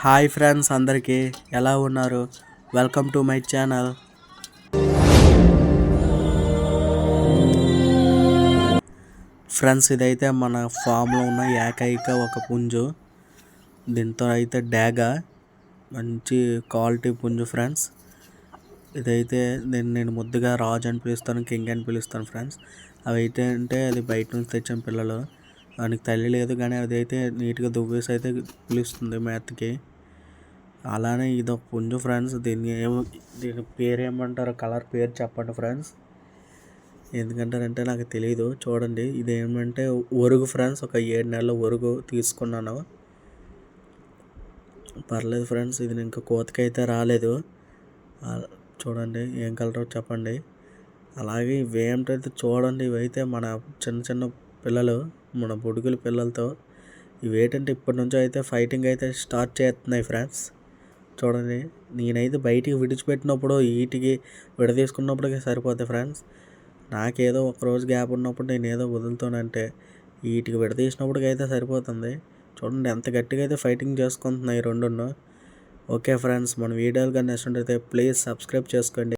Hi friends అందరికీ ఎలా ఉన్నారు? Welcome to my channel. Friends ఇదైతే మన ఫామ్లో ఉన్న ఏకైక ఒక పుంజు. దీంతో అయితే డాగా మంచి క్వాలిటీ పుంజు ఫ్రెండ్స్. ఇదైతే నేను నేను ముద్దుగా రాజు అని పిలుస్తాను కింగ్ అని పిలుస్తాను ఫ్రెండ్స్. అవి అయితే అంటే అది బయట నుంచి తెచ్చిన పిల్లలు. దానికి తల్లి లేదు కానీ అదైతే నీట్గా దువ్వేసి అయితే పిలుస్తుంది మేతకి అలానే ఇది ఒక పుంజు ఫ్రెండ్స్. దీన్ని ఏమో దీని పేరు ఏమంటారు కలర్ పేరు చెప్పండి ఫ్రెండ్స్. ఎందుకంటారంటే నాకు తెలియదు చూడండి ఇది ఏమంటే ఒరుగు ఫ్రెండ్స్. ఒక ఏడు నెలల ఒరుగు తీసుకున్నాను. పర్లేదు ఫ్రెండ్స్ ఇది ఇంకా కోతకైతే రాలేదు. చూడండి ఏం కలరో చెప్పండి. అలాగే ఇవి చూడండి ఇవైతే మన చిన్న చిన్న పిల్లలు మన బొడుగుల పిల్లలతో ఇవేటంటే ఇప్పటి నుంచో అయితే ఫైటింగ్ అయితే స్టార్ట్ చేస్తున్నాయి ఫ్రెండ్స్ చూడండి నేనైతే బయటికి విడిచిపెట్టినప్పుడు వీటికి విడదీసుకున్నప్పటికీ సరిపోద్ది ఫ్రెండ్స్ నాకేదో ఒక రోజు గ్యాప్ ఉన్నప్పుడు నేను ఏదో వదులుతానంటే వీటికి విడదీసినప్పటికైతే సరిపోతుంది. చూడండి ఎంత గట్టిగా అయితే ఫైటింగ్ చేసుకుంటున్నాయి రెండున్నో ఓకే ఫ్రెండ్స్ మన వీడియోలు కానీ నచ్చినట్టయితే ప్లీజ్ సబ్స్క్రైబ్ చేసుకోండి.